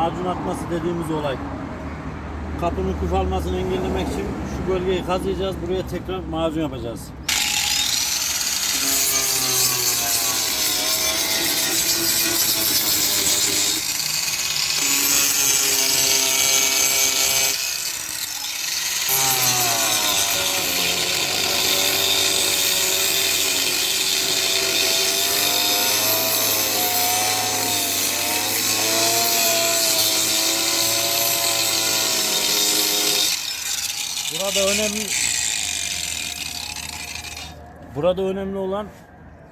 macun atması dediğimiz olay. Kapının kuf almasını engellemek için şu bölgeyi kazıyacağız. Buraya tekrar macun yapacağız. Burada önemli Burada önemli olan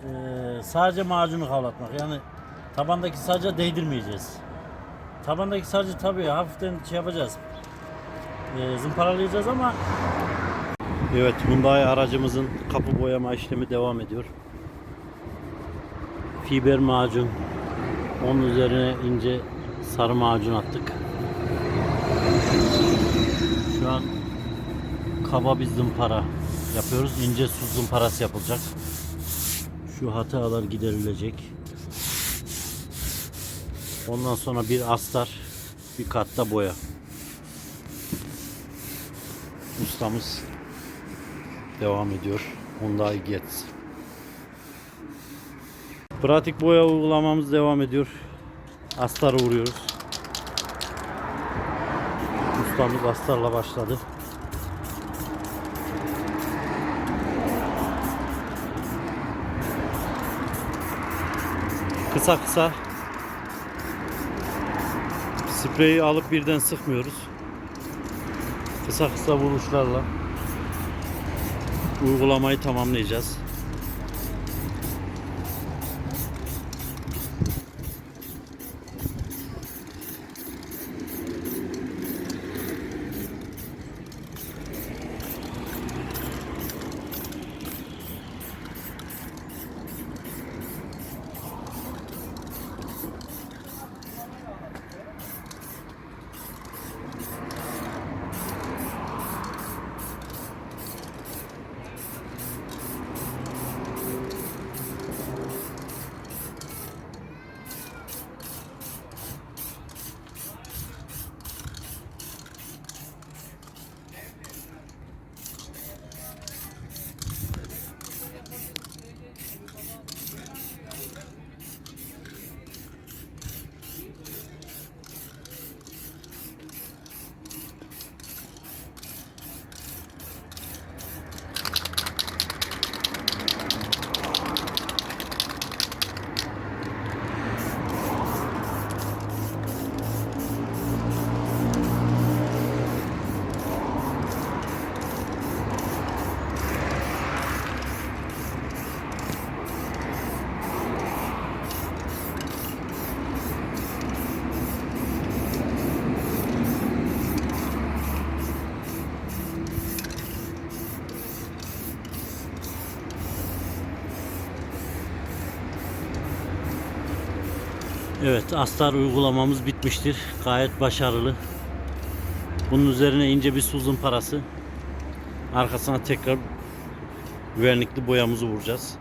eee, sadece macunu kavlatmak. Yani tabandaki sadece değdirmeyeceğiz. Tabandaki sadece tabii hafiften şey yapacağız. Eee, zımparalayacağız ama Evet Hyundai aracımızın kapı boyama işlemi devam ediyor. Fiber macun. Onun üzerine ince sarı macun attık. Şu an kaba bir zımpara yapıyoruz. İnce su zımparası yapılacak. Şu hatalar giderilecek. Ondan sonra bir astar, bir katta boya. Ustamız devam ediyor. Hyundai Getz. Pratik boya uygulamamız devam ediyor. Astar vuruyoruz. Ustamız astarla başladı. Kısa kısa spreyi alıp birden sıkmıyoruz. Kısa kısa vuruşlarla uygulamayı tamamlayacağız. Evet, astar uygulamamız bitmiştir. Gayet başarılı. Bunun üzerine ince bir su zımparası. Arkasına tekrar güvenlikli boyamızı vuracağız.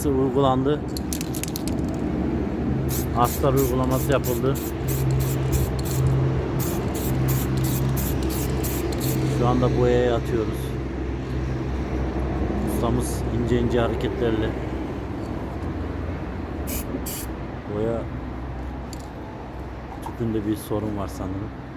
Parası uygulandı. Astar uygulaması yapıldı. Şu anda boyaya atıyoruz. Ustamız ince ince hareketlerle boya tüpünde bir sorun var sanırım.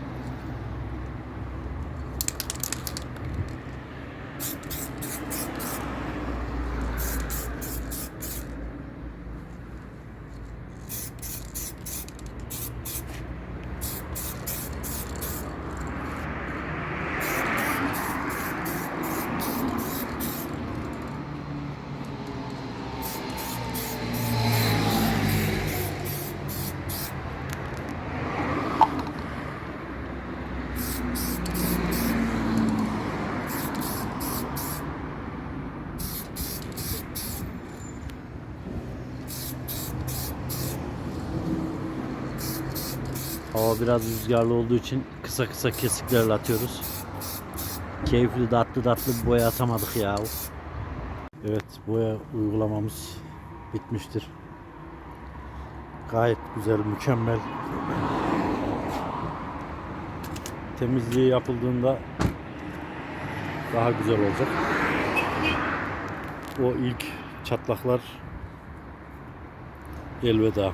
Hava biraz rüzgarlı olduğu için kısa kısa kesiklerle atıyoruz. Keyifli tatlı tatlı bir boya atamadık ya. Evet boya uygulamamız bitmiştir. Gayet güzel, mükemmel Temizliği yapıldığında daha güzel olacak. O ilk çatlaklar elveda.